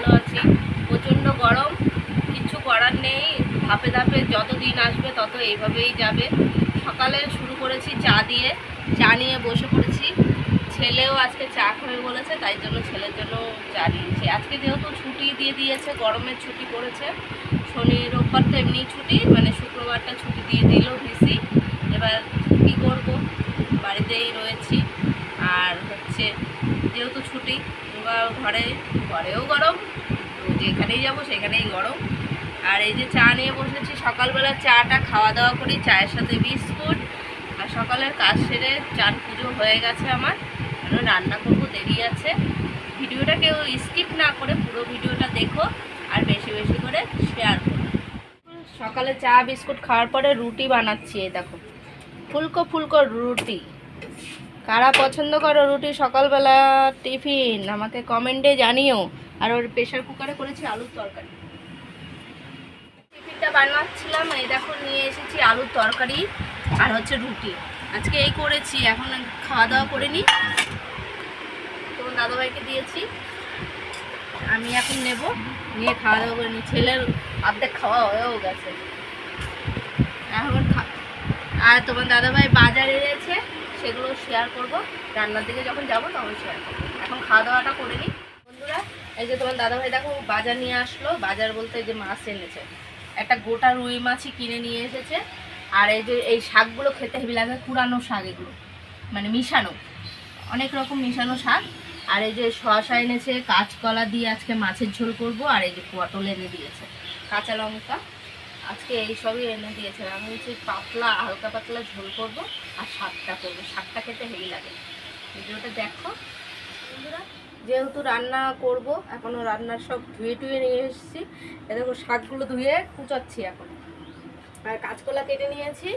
ভালো আছি। প্রচণ্ড গরম, কিছু করার নেই। ধাপে ধাপে যত দিন আসবে তত এইভাবেই যাবে। সকালে শুরু করেছি চা দিয়ে। চা নিয়ে বসে পড়েছি। ছেলেও আজকে চা খাবে বলেছে, তাই জন্য ছেলের জন্য চা নিয়েছি। আজকে যেহেতু ছুটি দিয়ে দিয়েছে, গরমের ছুটি পড়েছে। শনি, রোববার তো এমনি ছুটি মানে শুক্রবারটা ছুটি দিয়ে দিল ভিসি। এবার কী করব? বাড়িতেই রয়েছি। আর হচ্ছে, যেহেতু ছুটি বা ঘরে যেখানেই যাব সেখানেই গরম। আর এই যে চা নিয়ে বসেছি, সকালবেলা চাটা খাওয়া দাওয়া করি, চায়ের সাথে বিস্কুট। আর সকালের কাজ সেরে চান পুজো হয়ে গেছে আমার। এখন রান্না করব, দেরি আছে। ভিডিওটা কেউ স্কিপ না করে পুরো ভিডিওটা দেখো আর বেশি বেশি করে শেয়ার করো। সকালে চা, বিস্কুট খাওয়ার পরে রুটি বানাচ্ছি, এই দেখো। ফুলকো ফুলকো রুটি। কারা পছন্দ করো রুটি? সকালবেলা টিফিন, আমাকে কমেন্টে জানিও। আর ওর প্রেশার কুকারে করেছি আলুর তরকারি। টিফিনটা বানাচ্ছিলাম, এই দেখো নিয়ে এসেছি আলুর তরকারি আর হচ্ছে রুটি। আজকে এই করেছি, এখন খাওয়া দাওয়া করে নিই। তোমার দাদাভাইকে দিয়েছি। আমি এখন নেব, নিয়ে খাওয়া দাওয়া করে নিই। ছেলের অর্ধেক খাওয়া হয়েও গেছে। এখন আর তোমার দাদাভাই বাজার এনেছে সেগুলো শেয়ার করব। রান্নার দিকে যখন যাব তখন শেয়ার করব। এখন খাওয়া দাওয়াটা করে নিই। এই যে তোমার দাদাভাই, দেখো, বাজার নিয়ে আসলো। বাজার বলতে যে মাছ এনেছে। একটা গোটা রুই মাছই কিনে নিয়ে এসেছে। আর এই যে এই শাকগুলো খেতে হেবি লাগে কুড়ানো শাক এগুলো। মানে মিশানো। অনেক রকম মিশানো শাক। আর এই যে শসা এনেছে, কাঁচকলা দিয়ে আজকে মাছের ঝোল করব। আর এই যে পটল এনে দিয়েছে, কাঁচা লঙ্কা। আজকে এই সবই এনে দিয়েছে। আমি হচ্ছে পাতলা, হালকা পাতলা ঝোল করব। আর শাকটা করব। শাকটা খেতে হেভি লাগে। ভিডিওটা দেখো। বন্ধুরা যেহেতু রান্না করব এখনও রান্নার সব ধুয়ে টুয়ে নিয়ে এসেছি। এ দেখো শাকগুলো ধুয়ে কুচাচ্ছি এখন। আর কাঁচকলা কেটে নিয়েছি,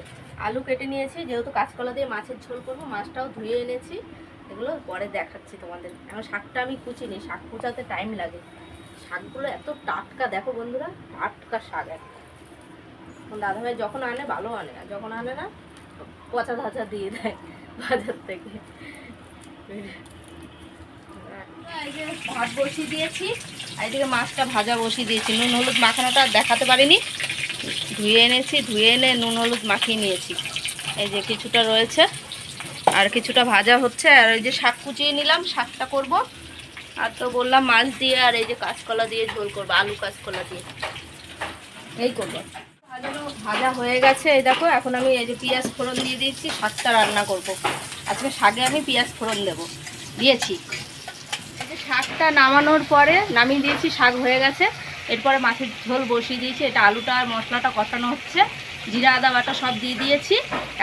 আলু কেটে নিয়েছি, যেহেতু কাঁচকলা দিয়ে মাছের ঝোল করব, মাছটাও ধুয়ে এনেছি। এগুলো পরে দেখাচ্ছি তোমাদের। এখন শাকটা আমি কুচিনি, শাক কুচাতে টাইম লাগে। শাকগুলো এত টাটকা, দেখো বন্ধুরা, টাটকা শাক এখন দাদাভাই যখন আনে, ভালো আনে। আর যখন আনে না, পচা ধাচা দিয়ে দেয় বাজার থেকে। যে ভাত বসিয়ে দিয়েছি। আর এদিকে মাছটা ভাজা বসিয়ে দিয়েছি। নুন হলুদ মাখানোটা দেখাতে পারিনি। ধুয়ে এনেছি, ধুয়ে এনে নুন হলুদ মাখিয়ে নিয়েছি। এই যে কিছুটা রয়েছে। আর কিছুটা ভাজা হচ্ছে। আর এই যে শাক কুচিয়ে নিলাম, শাকটা করব। আর তো বললাম মাছ দিয়ে আর এই যে কাঁচকলা দিয়ে ঝোল করব, আলু কাঁচকলা দিয়ে। এই করব। ভাজা হয়ে গেছে। এই দেখো, এখন আমি এই যে পেঁয়াজ ফোড়ন দিয়ে দিয়েছি, শাকটা রান্না করব। আজকে শাকে আমি পেঁয়াজ ফোড়ন দেবো। দিয়েছি। শাকটা নামানোর পরে নামিয়ে দিয়েছি, শাক হয়ে গেছে। এরপরে মাছের ঝোল বসিয়ে দিয়েছি। এটা আলুটা আর মশলাটা কষানো হচ্ছে। জিরা, আদা, বাটা সব দিয়ে দিয়েছি।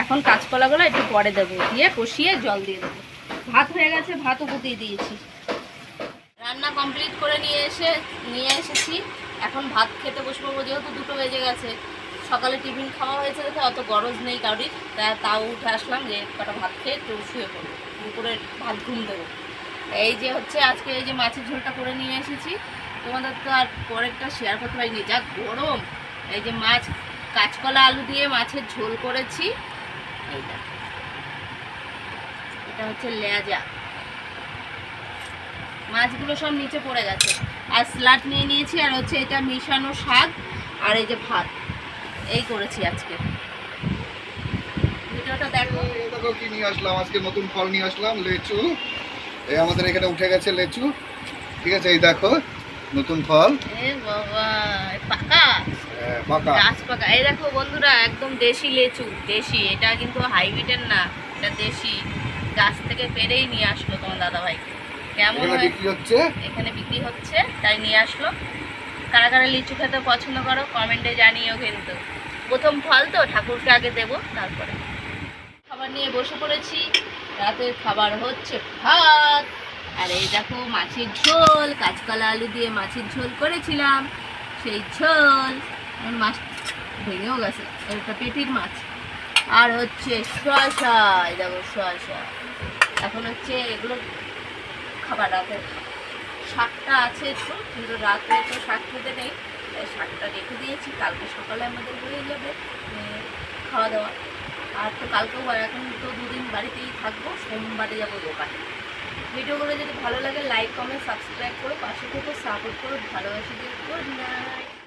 এখন কাঁচকলাগুলো একটু পরে দেবো। দিয়ে কষিয়ে জল দিয়ে দেবো। ভাত হয়ে গেছে, ভাতও গুটিয়ে দিয়েছি। রান্না কমপ্লিট করে নিয়ে এসে, নিয়ে এসেছি। এখন ভাত খেতে বসবো যেহেতু দুটো বেজে গেছে। সকালে টিফিন খাওয়া হয়েছে দেখে অত গরজ নেই কাউরির তা তাও উঠে আসলাম যে, কটা ভাত খেয়ে একটু শুয়ে পড়ব। দুপুরে ভাত ঘুম দেবো। এই যে হচ্ছে আজকে এই যে মাছের ঝোলটা করে নিয়ে এসেছি। তোমাদের তো আর পরেরটা শেয়ার করতে পারিনি। যা গরম। এই যে মাছ, কাঁচকলা আলু দিয়ে মাছের ঝোল করেছি। এইটা এটা হচ্ছে লেজা। মাছগুলো সব নিচে পড়ে গেছে। আর স্লাট নিয়ে নিয়েছি। আর হচ্ছে এটা মিশানো শাক আর এই যে ভাত। এই করেছি আজকে। ভিডিওটা দেখো। দেখো কি নিয়ে আসলাম। আজকে নতুন ফল নিয়ে আসলাম, লেচু। এই আমাদের এখানে উঠে গেছে লেচু। ঠিক আছে এই দেখো নতুন ফল। পাকা? পাকা। গাছ এই দেখো বন্ধুরা একদম দেশি লেচু দেশি। এটা কিন্তু হাইব্রিডের না এটা দেশি। গাছ থেকে পেরেই নিয়ে আসলো তোমার দাদা ভাই কেমন এখানে বিক্রি হচ্ছে? এখানে বিক্রি হচ্ছে তাই নিয়ে আসলো। কারা কারা লিচু খেতে পছন্দ করো কমেন্টে জানিও কিন্তু। প্রথম ফল তো ঠাকুরকে আগে দেবো তারপরে। খাবার নিয়ে বসে পড়েছি। রাতের খাবার হচ্ছে ভাত। আর এই দেখো মাছের ঝোল, কাঁচকলা আলু দিয়ে মাছের ঝোল করেছিলাম। সেই ঝোল। মাছ ভেঙেও গেছে এটা পেটির মাছ। আর হচ্ছে শসা এই দেখো শসা এখন হচ্ছে এগুলো খাবার রাতের শাকটা আছে একটু, কিন্তু রাত্রে তো শাক খেতে নেই। তাই শাকটা রেখে দিয়েছি, কালকে সকালে আমাদের হয়ে যাবে খাওয়া দাওয়া। আর তো কালকেও এখন তো দুদিন বাড়িতেই থাকব, সোমবারে যাব দোকানে। ভিডিওগুলো যদি ভালো লাগে লাইক কমেন্ট সাবস্ক্রাইব করো, পাশে থেকে সাপোর্ট করো, ভালোবাসি দিয়ে গুড নাইট